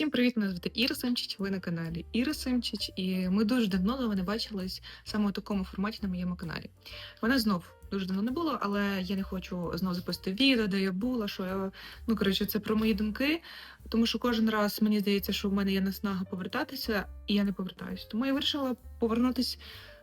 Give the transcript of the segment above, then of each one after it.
Всім привіт! Мене звати Іра Семчич. Ви на каналі Іра Семчич, і ми дуже давно вами не бачились саме у такому форматі на моєму каналі. Мене знов дуже давно не було, але я не хочу знов записати відео, де я була, що я ну коротше, це про мої думки. Тому що кожен раз мені здається, що в мене є наснага повертатися, і я не повертаюся. Тому я вирішила повернутись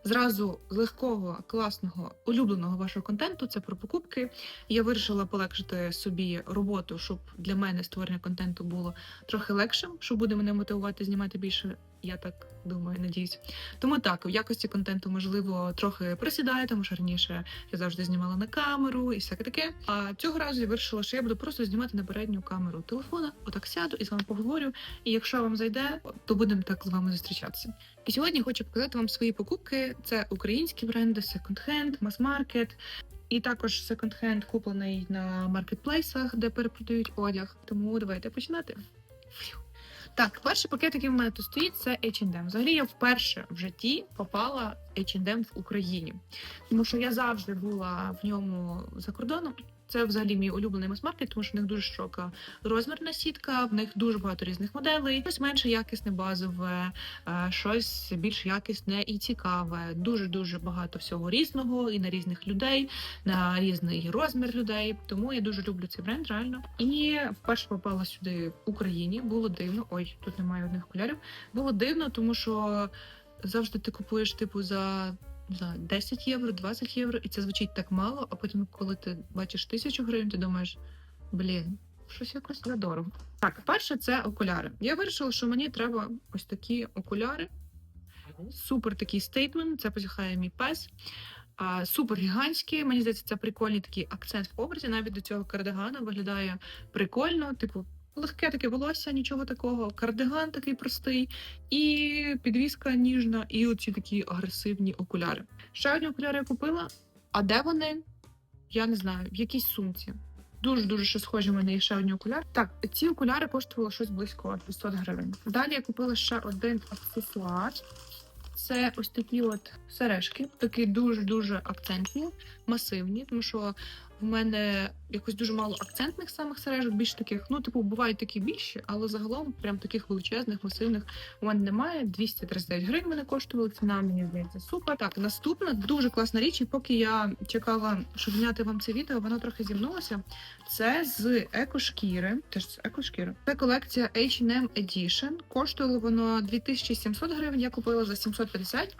зразу легкого, класного, улюбленого вашого контенту. Це про покупки. Я вирішила полегшити собі роботу, щоб для мене створення контенту було трохи легшим, що буде мене мотивувати знімати більше. Я так думаю, надіюсь. Тому так, в якості контенту, можливо, трохи присідає, тому що раніше я завжди знімала на камеру і всяке таке. А цього разу я вирішила, що я буду просто знімати на передню камеру телефона. Отак сяду і з вами поговорю. І якщо вам зайде, то будемо так з вами зустрічатися. І сьогодні хочу показати вам свої покупки. Це українські бренди, секонд-хенд, мас-маркет. І також секонд-хенд куплений на маркетплейсах, де перепродають одяг. Тому давайте починати. Фью. Так, перший пакет, який в мене тут стоїть, це H&M. Взагалі я вперше в житті попала H&M в Україні, тому що я завжди була в ньому за кордоном. Це взагалі мій улюблений мас-маркет, тому що в них дуже широка розмірна сітка, в них дуже багато різних моделей. Щось менше якісне, базове, е, щось більш якісне і цікаве. Дуже дуже багато всього різного і на різних людей, на різний розмір людей. Тому я дуже люблю цей бренд, реально. І вперше попала сюди в Україні. Було дивно. Ой, тут немає одних окулярів. Було дивно, тому що завжди ти купуєш типу за. За 10 євро, 20 євро, і це звучить так мало. А потім, коли ти бачиш тисячу гривень, ти думаєш, блін, щось якось недорого. Так, перше, це окуляри. Я вирішила, що мені треба ось такі окуляри. Супер такий стейтмент. Це посіхає мій пес. А, супер гігантські. Мені здається, це прикольний такий акцент в образі. Навіть до цього кардигана виглядає прикольно. Типу, легке таке волосся, нічого такого. Кардиган такий простий, і підвіска ніжна, і оці такі агресивні окуляри. Ще одні окуляри я купила. А де вони? Я не знаю, в якійсь сумці. Дуже дуже ще схожі в мене є ще одні окуляри. Так, ці окуляри коштували щось близько 200 гривень. Далі я купила ще один аксесуар. Це ось такі от сережки, такі дуже дуже акцентні, масивні, тому що в мене якось дуже мало акцентних самих сережок, більш таких, ну, типу, бувають такі більші, але загалом прям таких величезних, масивних у мене немає. 239 гривень мене коштували. Ціна мені здається супер. Так, наступна дуже класна річ. І поки я чекала, щоб зняти вам це відео, воно трохи зімнулося. Це з екошкіри. Теж з екошкіри. Це колекція H&M Edition. Коштувало воно 2700 гривень. Я купила за 750.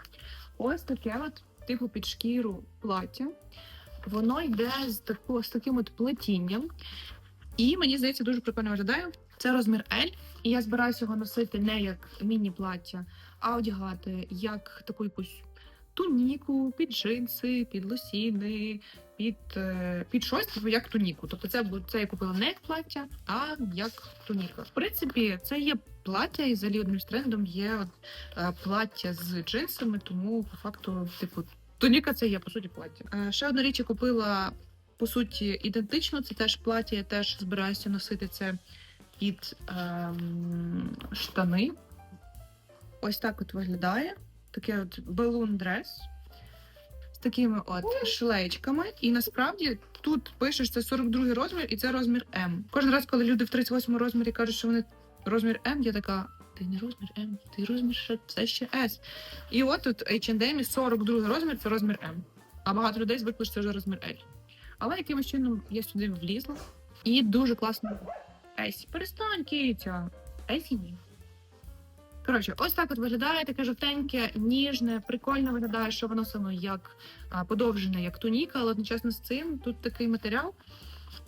Ось таке от, типу, під шкіру плаття. Воно йде з таку, з таким от плетінням. І мені здається, дуже прикольно виглядає. Це розмір L, і я збираюся його носити не як міні-плаття, а одягати як таку якусь туніку, під джинси, під лосіни, під, е, під щось, типу, як туніку. Тобто це, це я купила не як плаття, а як туніка. В принципі, це є плаття, і взагалі одним з трендом є от, е, плаття з джинсами, тому по факту, типу, туніка це є по суті плаття. Е, Ще одну річ я купила по суті ідентично. Це теж плаття, я теж збираюся носити це під ем, штани. Ось так от виглядає. Таке от балун дрес з такими от шлейчками. І насправді тут пишеш це 42 розмір, і це розмір М. Кожен раз, коли люди в 38 розмірі кажуть, що вони розмір М, я така. Ти не розмір М, ти розмір ще це ще С. І от тут H&M 42 розмір це розмір М. А багато людей звикли, що це вже розмір L. Але якимось чином я сюди влізла. І дуже класно. Есі, перестань, киця. Есі ні. Коротше, ось так от виглядає таке жовтеньке, ніжне, прикольно виглядає, що воно саме як подовжене, як туніка, але одночасно з цим тут такий матеріал.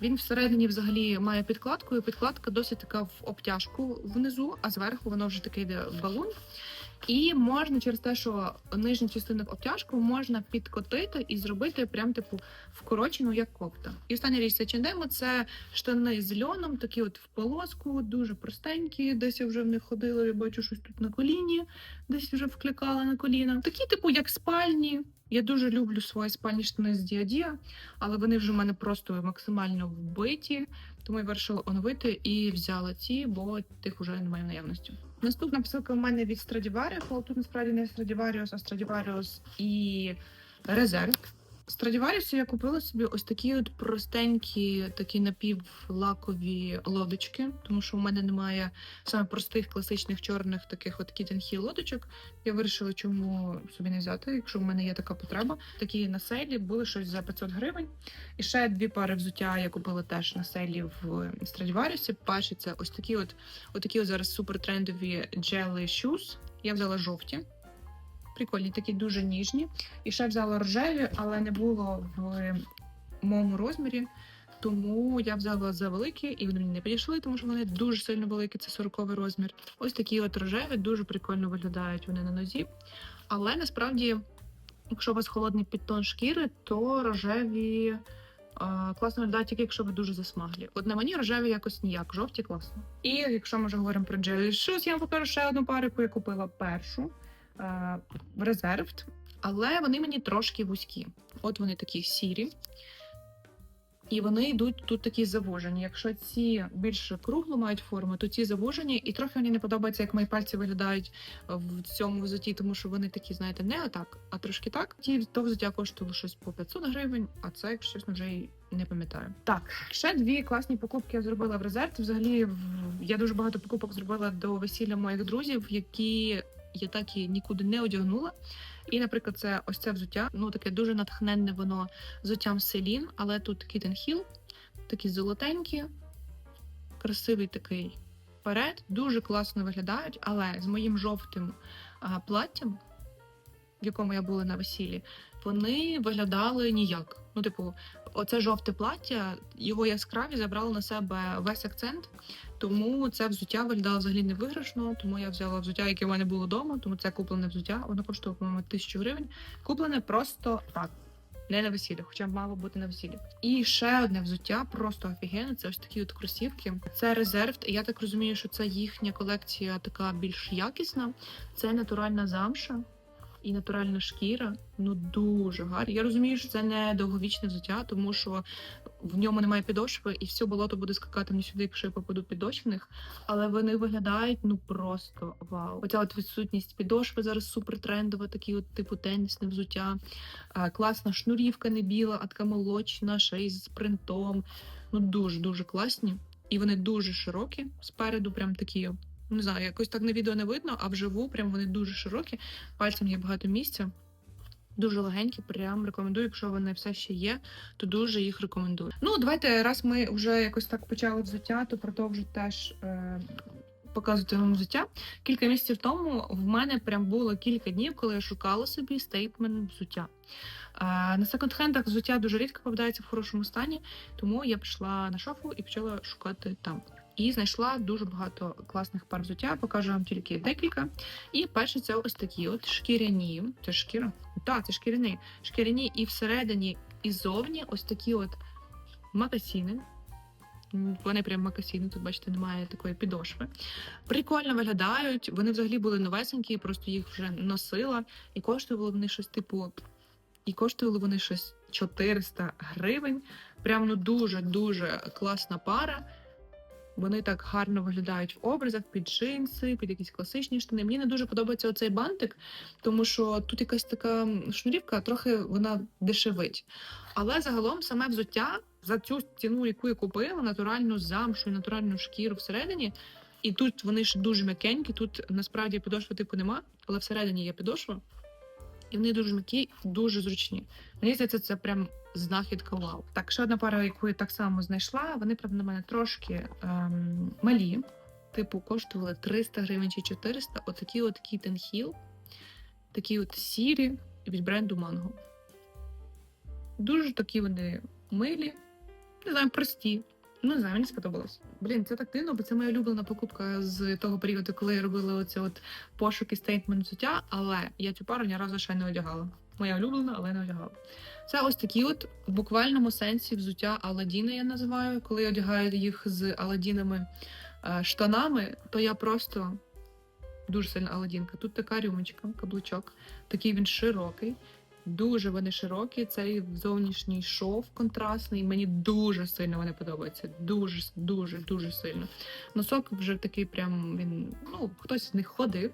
Він всередині взагалі має підкладку, і підкладка досить така в обтяжку внизу, а зверху воно вже такий йде балун. І можна через те, що нижня частина в обтяжку можна підкотити і зробити прям типу вкорочену як кофта. І остання річ це H&M, це штани з льоном, такі от в полоску, дуже простенькі. Десь я вже в них ходила, я бачу щось тут на коліні, десь вже вкликала на коліна. Такі, типу, як спальні. Я дуже люблю свої спальні штани з Діадія, але вони вже в мене просто максимально вбиті. Тому я вирішила оновити і взяла ці, бо тих уже немає в наявності. Наступна посилка в мене від Страдіваріус, але тут насправді не Страдіваріус, а Страдіваріус і резерв. Страдіварісі я купила собі ось такі от простенькі, такі напівлакові лодочки, тому що в мене немає саме простих класичних чорних таких от кітенхі лодочок. Я вирішила, чому собі не взяти, якщо в мене є така потреба. Такі на сейлі були щось за 500 гривень. І ще дві пари взуття я купила теж на сейлі в Страдіварісі. Перші це ось такі от, от такі от зараз супертрендові Jelly Shoes. Я взяла жовті. Прикольні, такі дуже ніжні. І ще взяла рожеві, але не було в моєму розмірі. Тому я взяла за великі, і вони мені не підійшли, тому що вони дуже сильно великі, це 40 розмір. Ось такі от рожеві, дуже прикольно виглядають вони на нозі. Але насправді, якщо у вас холодний підтон шкіри, то рожеві а, класно виглядають тільки якщо ви дуже засмаглі. От на мені рожеві якось ніяк, жовті класно. І якщо ми вже говоримо про Jelly Shoes, я вам покажу ще одну пару, яку я купила першу е, Reserved, але вони мені трошки вузькі. От вони такі сірі. І вони йдуть тут такі завужені. Якщо ці більш круглу мають форму, то ці завужені, і трохи мені не подобається, як мої пальці виглядають в цьому взутті, тому що вони такі, знаєте, не отак, а трошки так. Ті то взуття коштувало щось по 500 гривень, а це, якщо чесно, вже й не пам'ятаю. Так, ще дві класні покупки я зробила в резерв. Взагалі, я дуже багато покупок зробила до весілля моїх друзів, які я так і нікуди не одягнула. І, наприклад, це ось це взуття. Ну таке дуже натхненне воно взуттям Селін, але тут Kitten Hill, такі золотенькі, красивий такий перед, дуже класно виглядають, але з моїм жовтим а, платтям, в якому я була на весіллі, вони виглядали ніяк. Ну, типу, оце жовте плаття, його яскраві забрало на себе весь акцент. Тому це взуття виглядало взагалі не виграшно. Тому я взяла взуття, яке в мене було вдома. Тому це куплене взуття. Воно коштує, по-моєму, тисячу гривень. Куплене просто так. Не на весіллі, хоча б мало бути на весіллі. І ще одне взуття, просто офігенне. Це ось такі от кросівки. Це резерв. Я так розумію, що це їхня колекція така більш якісна. Це натуральна замша і натуральна шкіра. Ну дуже гарні. Я розумію, що це не довговічне взуття, тому що в ньому немає підошви, і все болото буде скакати мені сюди, якщо я попаду підошв. Але вони виглядають ну просто вау. Оця от відсутність підошви зараз супер трендова, такі от типу тенісне взуття. Класна шнурівка не біла, а така молочна, ще й з принтом. Ну дуже дуже класні. І вони дуже широкі спереду, прям такі. Не знаю, якось так на відео не видно, а вживу прям вони дуже широкі. Пальцем є багато місця. Дуже легенькі, прям рекомендую. Якщо вони все ще є, то дуже їх рекомендую. Ну, давайте, раз ми вже якось так почали взуття, то продовжу теж е, показувати вам взуття. Кілька місяців тому в мене прям було кілька днів, коли я шукала собі стейтмент взуття. Е, на секонд-хендах взуття дуже рідко попадається в хорошому стані, тому я пішла на шафу і почала шукати там. І знайшла дуже багато класних пар взуття. Покажу вам тільки декілька. І перше це ось такі от шкіряні. Це шкіра? Так, це шкіряні. Шкіряні і всередині, і ззовні ось такі от макасіни. Вони прям макасіни, тут бачите, немає такої підошви. Прикольно виглядають. Вони взагалі були новесенькі, просто їх вже носила. І коштували вони щось типу. І коштували вони щось 400 гривень. Прям ну дуже-дуже класна пара. Вони так гарно виглядають в образах під джинси, під якісь класичні штани. Мені не дуже подобається оцей бантик, тому що тут якась така шнурівка, трохи вона дешевить. Але загалом саме взуття за цю ціну, яку я купила, натуральну замшу натуральну шкіру всередині. І тут вони ж дуже м'якенькі. Тут насправді підошви типу нема, але всередині є підошва. І вони дуже м'які, дуже зручні. Мені здається, це прям знахідка вау. Так, ще одна пара, яку я так само знайшла. Вони, правда, на мене трошки ем, малі. Типу, коштували 300 гривень чи 400. Отакі от Hill. Такі от сірі від бренду Mango. Дуже такі вони милі, не знаю, прості. Ну, не знаю, мені сподобалось. Блін, це так дивно, бо це моя улюблена покупка з того періоду, коли я робила оце от пошуки стейтмент взуття, але я цю пару ні разу ще не одягала. Моя улюблена, але не одягала. Це ось такі, от в буквальному сенсі взуття Аладдіна я називаю. Коли я одягаю їх з Аладдінами е, штанами, то я просто дуже сильна Аладдінка. Тут така рюмочка, каблучок, такий він широкий. Дуже вони широкі. Цей зовнішній шов контрастний. Мені дуже сильно вони подобаються. Дуже, дуже, дуже сильно. Носок вже такий, прям він, ну, хтось з них ходив.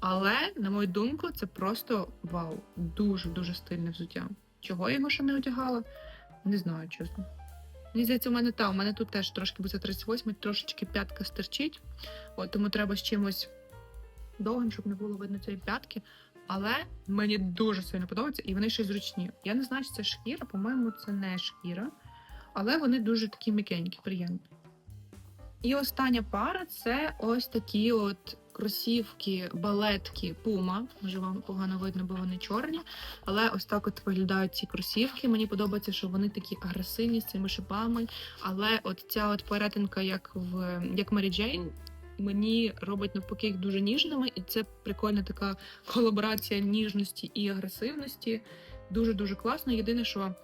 Але, на мою думку, це просто вау, дуже дуже стильне взуття. чого його ще не одягала. Не знаю, чесно. Мені здається, у мене та, у мене тут теж трошки буде 38, трошечки п'ятка стерчить. От, тому треба з чимось довгим, щоб не було видно цієї п'ятки. Але мені дуже сильно подобається, і вони ще зручні. Я не знаю, чи це шкіра, по-моєму, це не шкіра, але вони дуже такі м'якенькі, приємні. І остання пара це ось такі от кросівки, балетки Puma. Може вам погано видно, бо вони чорні. Але ось так от виглядають ці кросівки. Мені подобається, що вони такі агресивні з цими шипами. Але от ця от перетинка, як в як Мері Джейн, мені робить навпаки їх дуже ніжними, і це прикольна така колаборація ніжності і агресивності. Дуже дуже класно. Єдине, що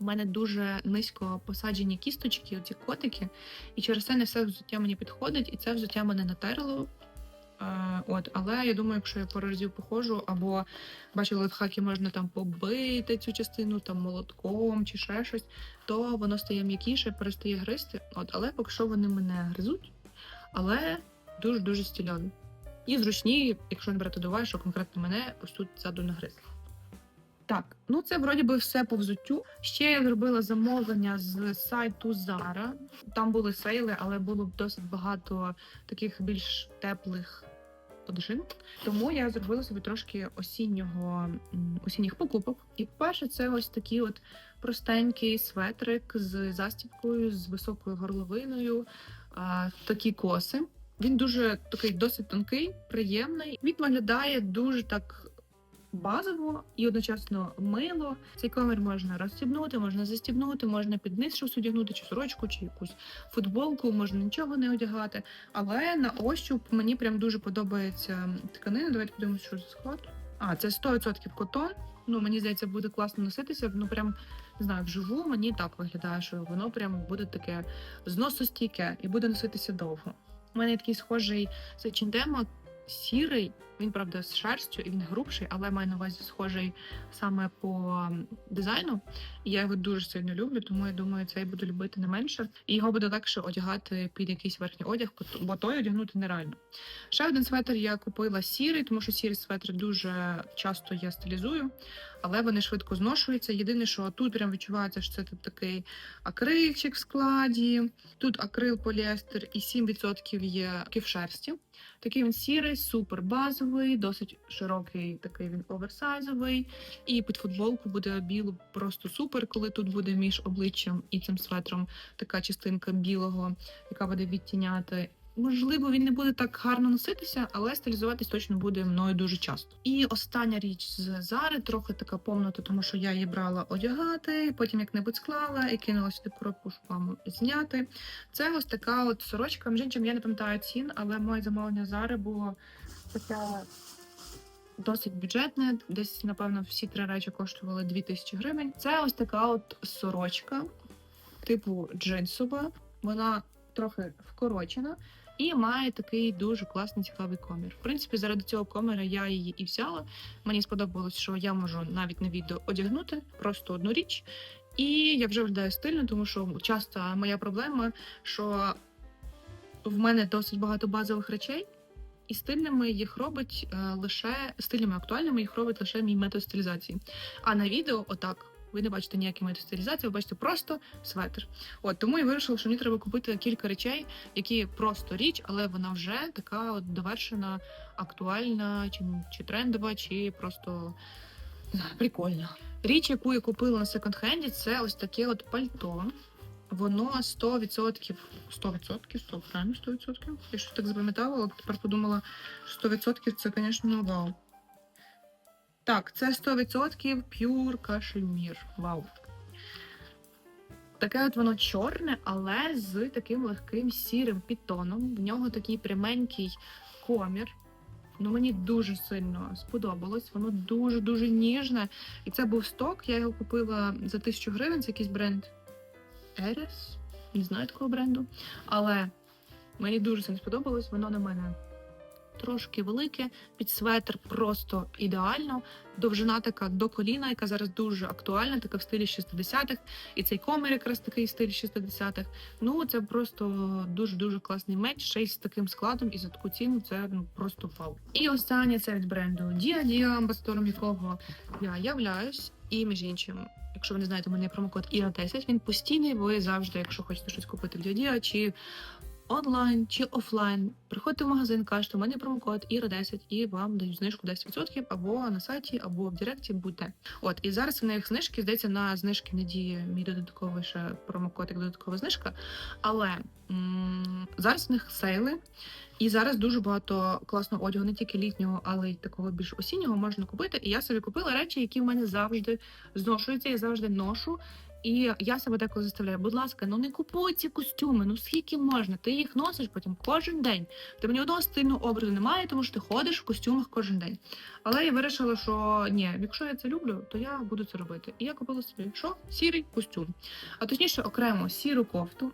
у мене дуже низько посаджені кісточки, оці котики, і через це не все взуття мені підходить, і це взуття мене натерло. Е, от, але я думаю, якщо я пару разів походжу, або бачу лайфхаки, можна там побити цю частину там молотком чи ще щось, то воно стає м'якіше, перестає гризти. От, але поки що вони мене гризуть, але дуже дуже стільові. І зручні, якщо не брати до уваги, що конкретно мене ось тут ззаду нагризли. Так, ну це вроді би все по взуттю. Ще я зробила замовлення з сайту Zara. Там були сейли, але було досить багато таких більш теплих подушин. Тому я зробила собі трошки осіннього осінніх покупок. І перше, це ось такий от простенький светрик з застібкою, з високою горловиною, такі коси. Він дуже такий досить тонкий, приємний. Він виглядає дуже так базово і одночасно мило. Цей комір можна розстібнути, можна застібнути, можна під низ щось одягнути, чи сорочку, чи якусь футболку, можна нічого не одягати. Але на ощуп мені прям дуже подобається тканина. Давайте подивимося, що за склад. А, це 100% котон. Ну, мені здається, буде класно носитися. Ну прям не знаю, вживу мені так виглядає, що воно прям буде таке зносостійке і буде носитися довго. У мене такий схожий Чіндемо сірий. Він, правда, з шерстю, і він грубший, але маю на увазі схожий саме по дизайну. І я його дуже сильно люблю, тому я думаю, цей буду любити не менше. І його буде легше одягати під якийсь верхній одяг, бо той одягнути нереально. Ще один светр я купила сірий, тому що сірий светр дуже часто я стилізую, але вони швидко зношуються. Єдине, що тут прям відчувається, що це такий акрильчик в складі. Тут акрил поліестер і 7% є в шерсті. Такий він сірий, супер базовий, досить широкий, такий він оверсайзовий. І під футболку буде білу просто супер, коли тут буде між обличчям і цим светром така частинка білого, яка буде відтіняти. Можливо, він не буде так гарно носитися, але стилізуватись точно буде мною дуже часто. І остання річ з Зари, трохи така помнута, тому що я її брала одягати, потім як-небудь склала і кинула сюди коробку, щоб вам зняти. Це ось така от сорочка. Між я не пам'ятаю цін, але моє замовлення Зари було таке досить бюджетне. Десь, напевно, всі три речі коштували 2000 гривень. Це ось така от сорочка, типу джинсова. Вона трохи вкорочена. І має такий дуже класний цікавий комір. В принципі, заради цього коміра я її і взяла. Мені сподобалось, що я можу навіть на відео одягнути просто одну річ. І я вже виглядаю стильно, тому що часто моя проблема, що в мене досить багато базових речей, і стильними їх робить е, лише стильними актуальними їх робить лише мій метод стилізації. А на відео, отак. Ви не бачите ніякі метод стилізації, ви бачите просто светр. От тому я вирішила, що мені треба купити кілька речей, які просто річ, але вона вже така от довершена, актуальна, чи, чи трендова, чи просто прикольна. Річ, яку я купила на секонд-хенді, це ось таке от пальто. Воно 100%, 100%, 100, правильно 100%. Я щось так запам'ятала, тепер подумала, що 100% це, звісно, вау. Так, це 100% пюр кашемір. Вау. Таке от воно чорне, але з таким легким сірим підтоном. В нього такий пряменький комір. Ну, мені дуже сильно сподобалось. Воно дуже-дуже ніжне. І це був сток. Я його купила за 1000 гривень. Це якийсь бренд Eris. Не знаю такого бренду. Але мені дуже сильно сподобалось. Воно на мене трошки велике, під светр просто ідеально. Довжина така до коліна, яка зараз дуже актуальна, така в стилі 60-х. І цей комір якраз такий стиль 60-х. Ну це просто дуже дуже класний меч. Ще й з таким складом і за таку ціну це ну просто вау. І останнє це від бренду Dia Dia, амбасадором якого я являюсь. І між іншим, якщо ви не знаєте, у мене є промокод IRA10, він постійний. Ви завжди, якщо хочете щось купити в Діодіа, чи онлайн, чи офлайн, приходьте в магазин, кажете, у мене промокод IRA10, і вам дають знижку 10% або на сайті, або в Директі, будьте. От і зараз в них знижки, здається, на знижки не діє мій додатковий ще промокод як додаткова знижка. Але м- зараз в них сейли. І зараз дуже багато класного одягу, не тільки літнього, але й такого більш осіннього можна купити. І я собі купила речі, які в мене завжди зношуються, я завжди ношу. І я себе деколи заставляю, будь ласка, ну не купуй ці костюми, ну скільки можна? Ти їх носиш потім кожен день. Ти мені одного стильного образу немає, тому що ти ходиш в костюмах кожен день. Але я вирішила, що ні, якщо я це люблю, то я буду це робити. І я купила собі що? Сірий костюм. А точніше, окремо сіру кофту.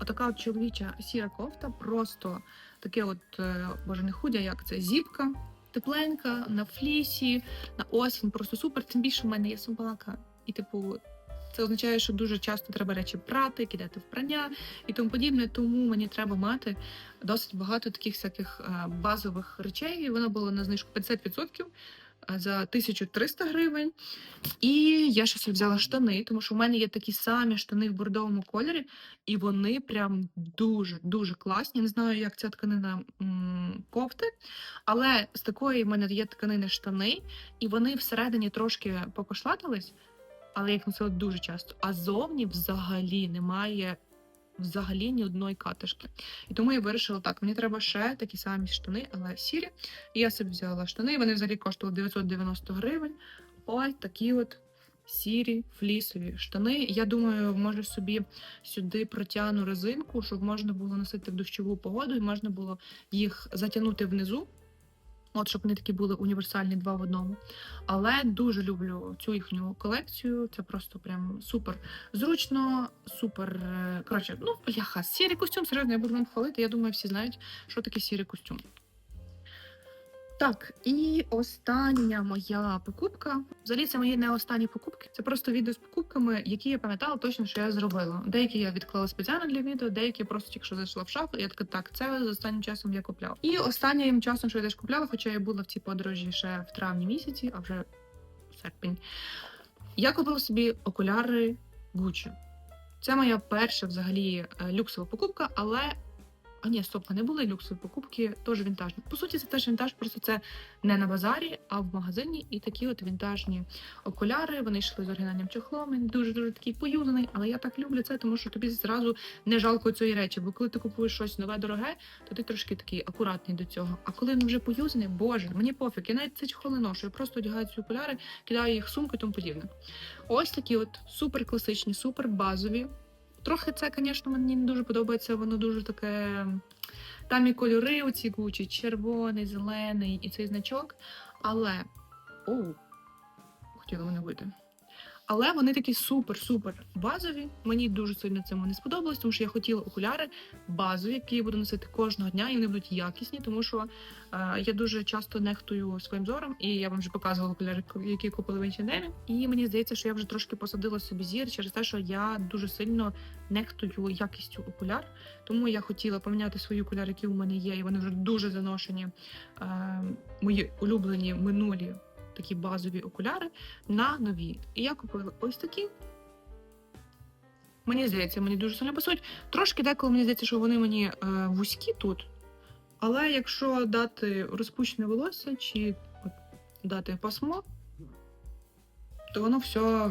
Отака от чоловіча сіра кофта, просто таке, от е, боже, не худя, як це зіпка, тепленька на флісі, на осінь, просто супер. Тим більше в мене є собака. І, типу, це означає, що дуже часто треба речі прати, кидати в прання і тому подібне. Тому мені треба мати досить багато таких всяких е, базових речей. Вона була на знижку 50% е, за 1300 гривень. І я ще собі взяла штани, тому що в мене є такі самі штани в бордовому кольорі, і вони прям дуже дуже класні. Не знаю, як ця тканина кофти, але з такої в мене є тканини штани, і вони всередині трошки покошлатились, але їх носила дуже часто. А зовні взагалі немає. Взагалі ні одної катишки. І тому я вирішила так: мені треба ще такі самі штани, але сірі. І я собі взяла штани. Вони взагалі коштували 990 гривень. Ось такі от сірі флісові штани. Я думаю, може собі сюди протягну резинку, щоб можна було носити в дощову погоду, і можна було їх затягнути внизу. От, щоб вони такі були універсальні два в одному. Але дуже люблю цю їхню колекцію. Це просто прям супер зручно, супер. е, Коротше, ну, бляха, сірий костюм, серйозно, я буду вам хвалити. Я думаю, всі знають, що таке сірий костюм. Так, і остання моя покупка. Взагалі, це мої не останні покупки. Це просто відео з покупками, які я пам'ятала точно, що я зробила. Деякі я відклала спеціально для відео, деякі просто тільки що зайшла в шафу. І я така, так, це з останнім часом я купляла. І останнім часом, що я теж купляла, хоча я була в цій подорожі ще в травні місяці, а вже серпень. Я купила собі окуляри Gucci. Це моя перша взагалі е, люксова покупка, але. А ні, стоп, не були люксові покупки, теж вінтажні. По суті, це теж вінтаж, просто це не на базарі, а в магазині. І такі от вінтажні окуляри. Вони йшли з оригінальним чохлом. Він дуже дуже такий поюзаний. Але я так люблю це, тому що тобі зразу не жалко цієї речі. Бо коли ти купуєш щось нове, дороге, то ти трошки такий акуратний до цього. А коли він вже поюзаний, боже, мені пофіг. Я навіть ці чохли не ношу. Я просто одягаю ці окуляри, кидаю їх в сумку і тому подібне. Ось такі от супер класичні, супер базові. Трохи це, звісно, мені не дуже подобається, воно дуже таке. Там і кольори оці гучі, червоний, зелений і цей значок. Але. Оу, хотіла мене бити. Але вони такі супер-супер базові. Мені дуже сильно цьому не сподобалось, тому що я хотіла окуляри базові, які я буду носити кожного дня, і вони будуть якісні, тому що е, я дуже часто нехтую своїм зором, і я вам вже показувала окуляри, які купили в H&M. І мені здається, що я вже трошки посадила собі зір через те, що я дуже сильно нехтую якістю окуляр. Тому я хотіла поміняти свої окуляри, які у мене є, і вони вже дуже заношені. Е, мої улюблені минулі такі базові окуляри на нові. І я купила ось такі. Мені здається, мені дуже сильно пасують. Трошки деколи мені здається, що вони мені е, вузькі тут. Але якщо дати розпущене волосся чи дати пасмо, то воно все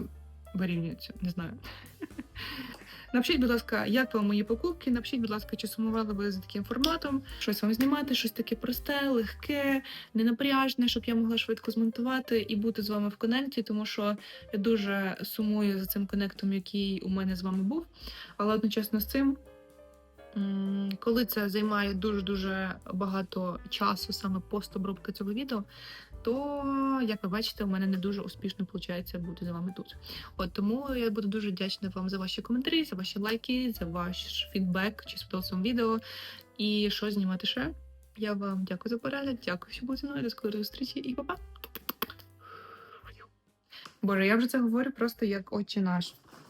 вирівнюється. Не знаю. Напишіть, будь ласка, як вам мої покупки? Напишіть, будь ласка, чи сумували ви за таким форматом, щось вам знімати, щось таке просте, легке, ненапряжне, щоб я могла швидко змонтувати і бути з вами в конекті, тому що я дуже сумую за цим конектом, який у мене з вами був. Але одночасно з цим, коли це займає дуже-дуже багато часу, саме постобробка цього відео, то, як ви бачите, у мене не дуже успішно виходить бути з вами тут. От тому я буду дуже вдячна вам за ваші коментарі, за ваші лайки, за ваш фідбек, чи сподобалося вам відео. І що знімати ще. Я вам дякую за перегляд, дякую, що були зі мною. До скорої зустрічі і па-па! Боже, я вже це говорю просто як отче наш.